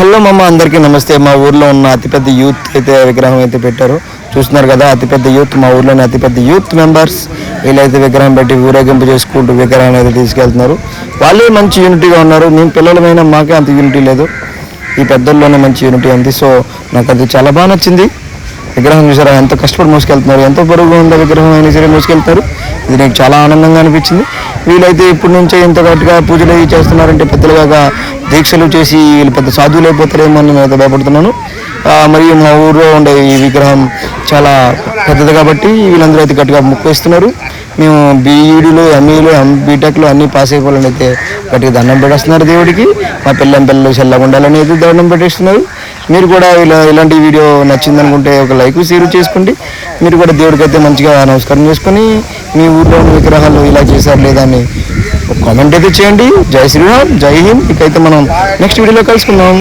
Hello మమ్మ అందరికీ నమస్తే. మా ఊర్లో ఉన్న అతిపెద్ద యూత్ అయితే విగ్రహం అయితే పెట్టారు. చూస్తున్నారు కదా అతిపెద్ద యూత్ మా ఊర్లోని అతిపెద్ద యూత్ మెంబర్స్ వీళ్ళైతే విగ్రహం పెట్టి ఊరేగింపు చేసుకుంటూ విగ్రహాన్ని అయితే తీసుకెళ్తున్నారు. వాళ్ళే మంచి యూనిటీగా ఉన్నారు. మేము పిల్లలమైన మాకే అంత యూనిటీ లేదు. ఈ పెద్దల్లోనే మంచి యూనిటీ ఉంది. సో నాకు అది చాలా బాగా నచ్చింది. విగ్రహం చూసారా ఎంత కష్టపడి మోసుకెళ్తున్నారు. ఎంతో బరువుగా ఉందో విగ్రహం అయినా సరే మోసుకెళ్తారు. ఇది నాకు చాలా ఆనందంగా అనిపించింది. వీళ్ళైతే ఇప్పటి నుంచే ఇంత గట్టిగా పూజలు అవి చేస్తున్నారంటే పెద్దలుగా దీక్షలు చేసి వీళ్ళు పెద్ద సాధువులు అయిపోతారేమో అని నేను అయితే భయపడుతున్నాను మరియు మా ఊర్లో ఉండే ఈ విగ్రహం చాలా పెద్దది కాబట్టి వీళ్ళందరూ అయితే గట్టిగా ముక్కేస్తున్నారు మేము బీఈడీలు ఎంఈలు బీటెక్లు అన్నీ పాస్ అయిపోవాలని అయితే గట్టిగా దండం పెట్టేస్తున్నారు దేవుడికి. మా పిల్లం పిల్లలు చల్లగా ఉండాలని అయితే దండం పెట్టేస్తున్నారు. మీరు కూడా ఇలా ఇలాంటి వీడియో నచ్చిందనుకుంటే ఒక లైక్ షేర్ చేసుకోండి. మీరు కూడా దేవుడికి అయితే మంచిగా నమస్కారం చేసుకొని మీ ఊర్లో విగ్రహాలు ఇలా చేశారు లేదా అని ఒక కామెంట్ అయితే చేయండి. జై శ్రీరామ్ జై హింద్. ఇకైతే మనం నెక్స్ట్ వీడియోలో కలుసుకుందాం.